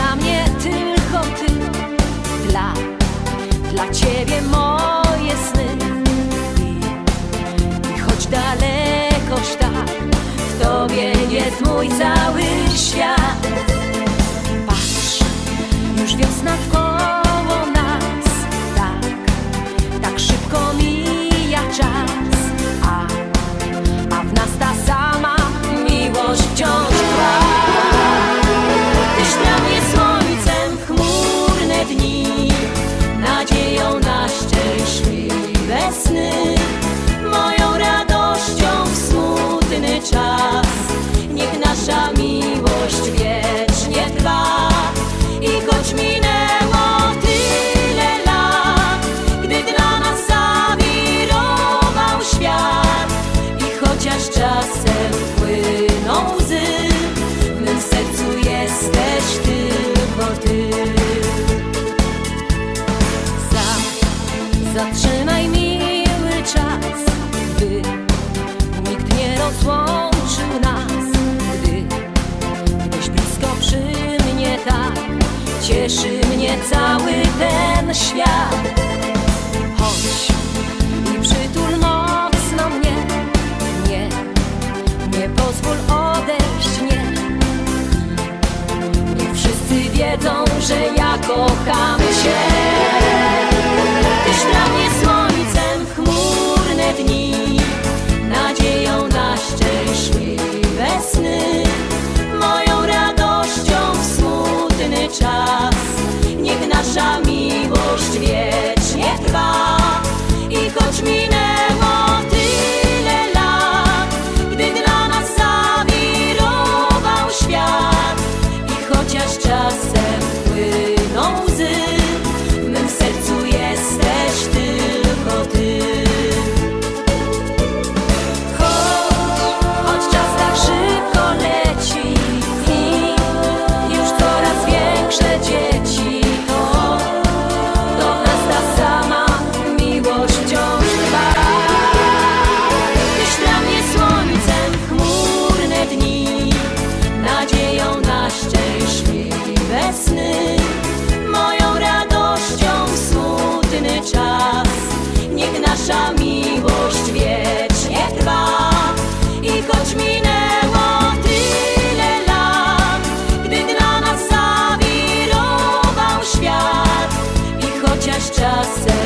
dla mnie tylko ty, dla, dla ciebie moje sny. I, i choć dalekoś tak, w tobie jest mój cały. Nadzieją na szczęśliwe sny, zatrzymaj miły czas, by nikt nie rozłączył nas, gdy gdzieś blisko przy mnie tak cieszy mnie cały ten świat. Chodź i przytul mocno mnie, nie, nie pozwól odejść, nie. Niech wszyscy wiedzą, że ja kocham Cię. nasza miłość wiecznie trwa i choć minęło tyle lat, gdy dla nas zawirował świat i chociaż czasem